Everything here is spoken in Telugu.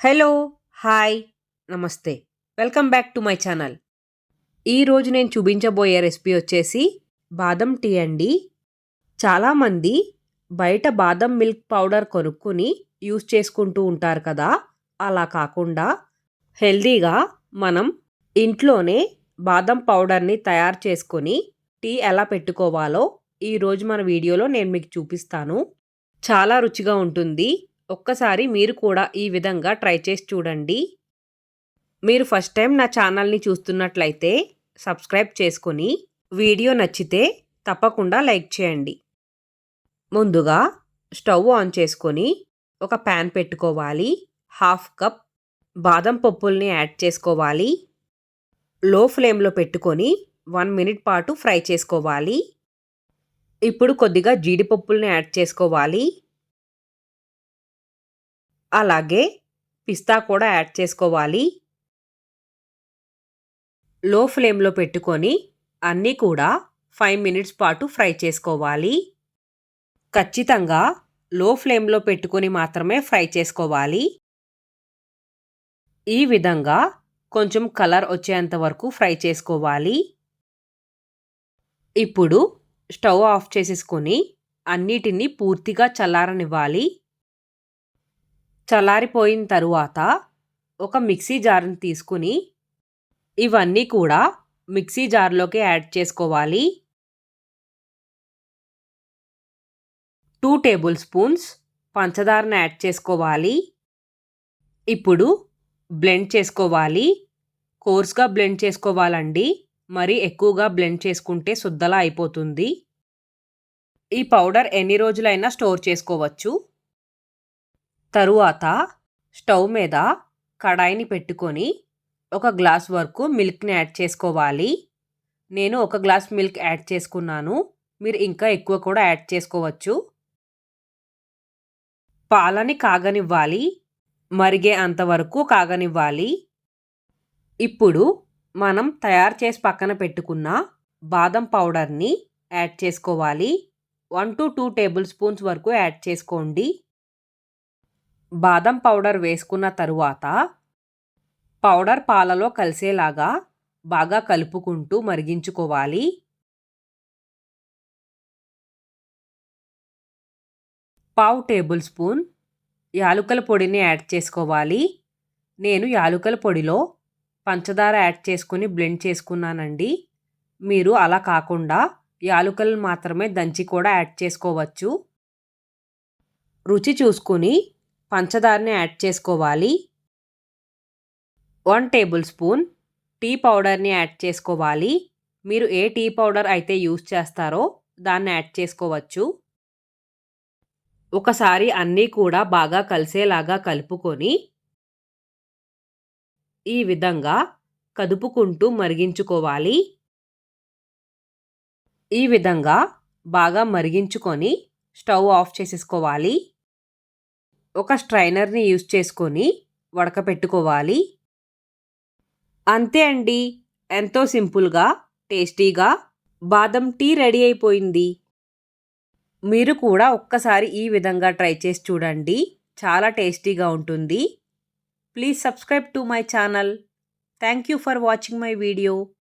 హలో హాయ్ నమస్తే. Welcome back to my channel. ఈరోజు నేను చూపించబోయే రెసిపీ వచ్చేసి బాదం టీ అండి. చాలామంది బయట బాదం మిల్క్ పౌడర్ కొనుక్కుని యూస్ చేసుకుంటూ ఉంటారు కదా. అలా కాకుండా హెల్దీగా మనం ఇంట్లోనే బాదం పౌడర్ని తయారు చేసుకొని టీ ఎలా పెట్టుకోవాలో ఈరోజు మన వీడియోలో నేను మీకు చూపిస్తాను. చాలా రుచిగా ఉంటుంది. ఒక్కసారి మీరు కూడా ఈ విధంగా ట్రై చేసి చూడండి. మీరు ఫస్ట్ టైం నా ఛానల్ని చూస్తున్నట్లయితే సబ్స్క్రైబ్ చేసుకొని వీడియో నచ్చితే తప్పకుండా లైక్ చేయండి. ముందుగా స్టవ్ ఆన్ చేసుకొని ఒక ప్యాన్ పెట్టుకోవాలి. హాఫ్ కప్ బాదం పప్పుల్ని యాడ్ చేసుకోవాలి. లో ఫ్లేమ్లో పెట్టుకొని వన్ మినిట్ పాటు ఫ్రై చేసుకోవాలి. ఇప్పుడు కొద్దిగా జీడిపప్పుల్ని యాడ్ చేసుకోవాలి. అలాగే పిస్తా కూడా యాడ్ చేసుకోవాలి. లో ఫ్లేమ్లో పెట్టుకొని అన్నీ కూడా ఫైవ్ మినిట్స్ పాటు ఫ్రై చేసుకోవాలి. ఖచ్చితంగా లో ఫ్లేమ్లో పెట్టుకొని మాత్రమే ఫ్రై చేసుకోవాలి. ఈ విధంగా కొంచెం కలర్ వచ్చేంత వరకు ఫ్రై చేసుకోవాలి. ఇప్పుడు స్టవ్ ఆఫ్ చేసేసుకొని అన్నిటినీ పూర్తిగా చల్లారనివ్వాలి. చల్లారిపోయిన తరువాత ఒక మిక్సీ జార్ని తీసుకుని ఇవన్నీ కూడా మిక్సీ జార్లోకి యాడ్ చేసుకోవాలి. టూ టేబుల్ స్పూన్స్ పంచదారను యాడ్ చేసుకోవాలి. ఇప్పుడు బ్లెండ్ చేసుకోవాలి. కోర్స్గా బ్లెండ్ చేసుకోవాలండి. మరి ఎక్కువగా బ్లెండ్ చేసుకుంటే శుద్ధలా అయిపోతుంది. ఈ పౌడర్ ఎన్ని రోజులైనా స్టోర్ చేసుకోవచ్చు. తరువాత స్టవ్ మీద కడాయిని పెట్టుకొని ఒక గ్లాస్ వరకు మిల్క్ని యాడ్ చేసుకోవాలి. నేను ఒక గ్లాస్ మిల్క్ యాడ్ చేసుకున్నాను. మీరు ఇంకా ఎక్కువ కూడా యాడ్ చేసుకోవచ్చు. పాలని కాగనివ్వాలి. మరిగే అంతవరకు కాగనివ్వాలి. ఇప్పుడు మనం తయారు చేసి పక్కన పెట్టుకున్న బాదం పౌడర్ని యాడ్ చేసుకోవాలి. One to two table spoons వరకు యాడ్ చేసుకోండి. బాదం పౌడర్ వేసుకున్న తరువాత పౌడర్ పాలలో కలిసేలాగా బాగా కలుపుకుంటూ మరిగించుకోవాలి. పావు టేబుల్ స్పూన్ యాలుకల పొడిని యాడ్ చేసుకోవాలి. నేను యాలుకల పొడిలో పంచదార యాడ్ చేసుకుని బ్లెండ్ చేసుకున్నానండి. మీరు అలా కాకుండా యాలుకలు మాత్రమే దంచి కూడా యాడ్ చేసుకోవచ్చు. రుచి చూసుకుని పంచదారని యాడ్ చేసుకోవాలి. వన్ టేబుల్ స్పూన్ టీ పౌడర్ని యాడ్ చేసుకోవాలి. మీరు ఏ టీ పౌడర్ అయితే యూస్ చేస్తారో దాన్ని యాడ్ చేసుకోవచ్చు. ఒకసారి అన్నీ కూడా బాగా కలిసేలాగా కలుపుకొని ఈ విధంగా కదుపుకుంటూ మరిగించుకోవాలి. ఈ విధంగా బాగా మరిగించుకొని స్టవ్ ఆఫ్ చేసేసుకోవాలి. ఒక స్ట్రైనర్ని యూజ్ చేసుకొని వడకపెట్టుకోవాలి. అంతే అండి. ఎంతో సింపుల్గా టేస్టీగా బాదం టీ రెడీ అయిపోయింది. మీరు కూడా ఒక్కసారి ఈ విధంగా ట్రై చేసి చూడండి. చాలా టేస్టీగా ఉంటుంది. Please subscribe to my channel. Thank you for watching my video.